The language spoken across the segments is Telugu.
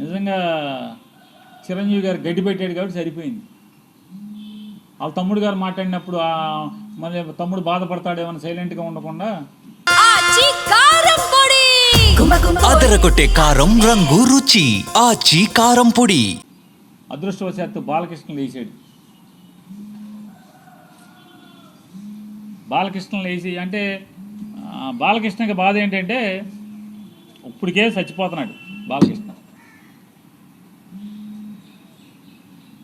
నిజంగా చిరంజీవి గారు గడ్డి పెట్టాడు కాబట్టి సరిపోయింది. వాళ్ళ తమ్ముడు గారు మాట్లాడినప్పుడు ఆ మళ్ళీ తమ్ముడు బాధపడతాడేమని సైలెంట్గా ఉండకుండా అదరగొట్టే కారం రంగు రుచి ఆచి కారం పొడి. అదృష్టవశాత్తు బాలకృష్ణ లేచాడు. బాలకృష్ణ లేచి అంటే బాలకృష్ణకి బాధ ఏంటంటే ఇప్పటికే చచ్చిపోతున్నాడు బాలకృష్ణ.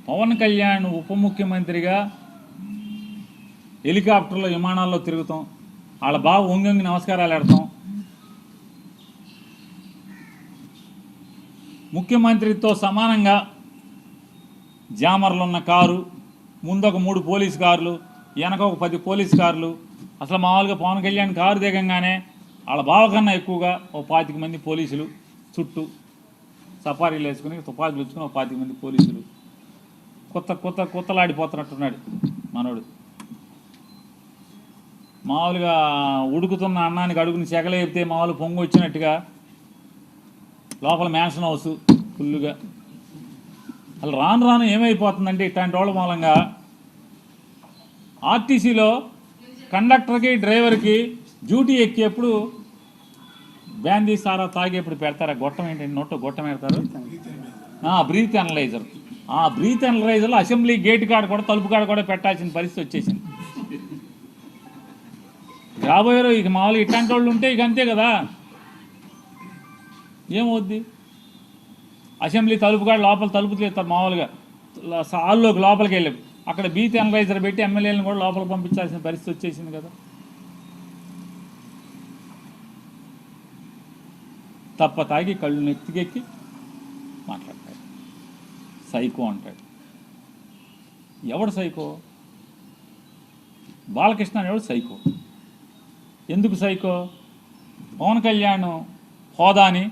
పవన్ కళ్యాణ్ ఉప ముఖ్యమంత్రిగా హెలికాప్టర్లో విమానాల్లో తిరుగుతాం. వాళ్ళ బావ వంగి నమస్కారాలు ఆడతాం. ముఖ్యమంత్రితో సమానంగా జామర్లు ఉన్న కారు ముందొక మూడు పోలీస్ కార్లు వెనక ఒక పది పోలీస్ కార్లు. అసలు మామూలుగా పవన్ కళ్యాణ్ కారు దిగంగానే వాళ్ళ బావ కన్నా ఎక్కువగా ఓ పాతిక మంది పోలీసులు చుట్టూ సఫారీలు వేసుకుని తుపాకులు వచ్చుకుని ఒక పాతిక మంది పోలీసులు కొత్త కొత్త కొత్తలాడిపోతున్నట్టున్నాడు మనోడు. మామూలుగా ఉడుకుతున్న అన్నానికి అడుగుని చెగలేపితే మామూలు పొంగు వచ్చినట్టుగా లోపల మ్యాన్షన్ హౌస్ ఫుల్లుగా. అసలు రాను రాను ఏమైపోతుందంటే ఇట్లాంటి వాళ్ళ మూలంగా ఆర్టీసీలో కండక్టర్కి డ్రైవర్కి డ్యూటీ ఎక్కేప్పుడు బ్యాందీ సారా తాగేప్పుడు పెడతారా? గొట్టం ఏంటంటే నోట్లో గొట్టం పెడతారు? Breath analyser. ఆ బ్రీత్ అనలైజర్లో అసెంబ్లీ గేట్ కాడ కూడా తలుపు కాడ కూడా పెట్టాల్సిన పరిస్థితి వచ్చేసింది. రాబోయే ఇక మామూలుగా ఇట్లాంటి వాళ్ళు ఉంటే ఇక అంతే కదా. ఏమవుద్ది? అసెంబ్లీ తలుపు కాడ లోపల తలుపు తీస్తారు మామూలుగా. హాల్లోకి లోపలికి వెళ్ళి. అక్కడ బీత్ అనలైజర్ పెట్టి ఎమ్మెల్యేలను కూడా లోపలికి పంపించాల్సిన పరిస్థితి వచ్చేసింది కదా. తప్ప తాగి కళ్ళు నెత్తికెక్కి సైకో అంటాడు. ఎవడు సైకో? బాలకృష్ణ అనేవాడు సైకో. ఎందుకు సైకో? పవన్ కళ్యాణ్ హోదాని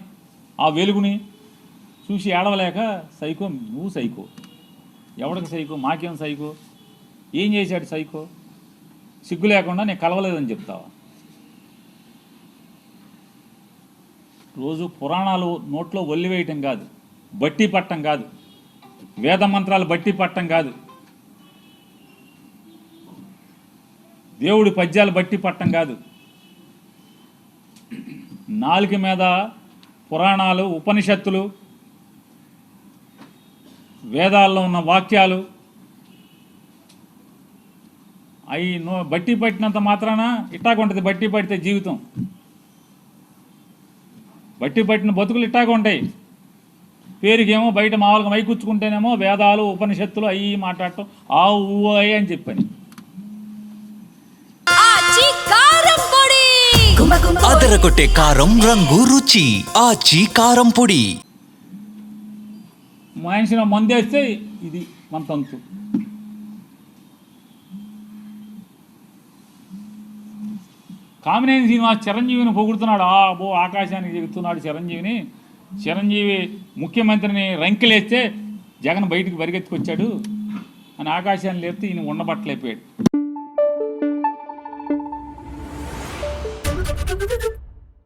ఆ వెలుగుని చూసి ఏడవలేక సైకో నువ్వు సైకో. ఎవడికి సైకో? మాకేం సైకో? ఏం చేశాడు సైకో? సిగ్గు లేకుండా నేను కలవలేదని చెప్తావా? రోజు పురాణాలు నోట్లో ఒల్లివేయటం కాదు బట్టి పట్టం కాదు. వేద మంత్రాలు బట్టి పట్టం కాదు. దేవుడి పద్యాలు బట్టి పట్టం కాదు. నాలుక మీద పురాణాలు ఉపనిషత్తులు వేదాల్లో ఉన్న వాక్యాలు అవి నో బట్టి పట్టినంత మాత్రాన ఇట్టాగుంటుంది బట్టి పడితే జీవితం. బట్టి పట్టిన బతుకులు ఇట్టాగా ఉంటాయి. పేరుకేమో బయట మామూలుగా మైకుచ్చుకుంటేనేమో వేదాలు ఉపనిషత్తులు అవి మాట్లాడటం. ఆ ఊ అయ్యి అని చెప్పని. అదరగొట్టే కారం రంగు రుచి. ఆచి కారం పొడి. మనిషిని మందేస్తే ఇది మన తంతు. కామినేని శ్రీనివాస్ చిరంజీవిని పొగుడుతున్నాడు. ఆ బో ఆకాశానికి చెబుతున్నాడు చిరంజీవిని. చిరంజీవి ముఖ్యమంత్రిని రంకెలేస్తే జగన్ బయటికి పరిగెత్తుకొచ్చాడు అని ఆకాశాన్ని లేపితే ఈయన ఉండబట్టలేకపోయాడు.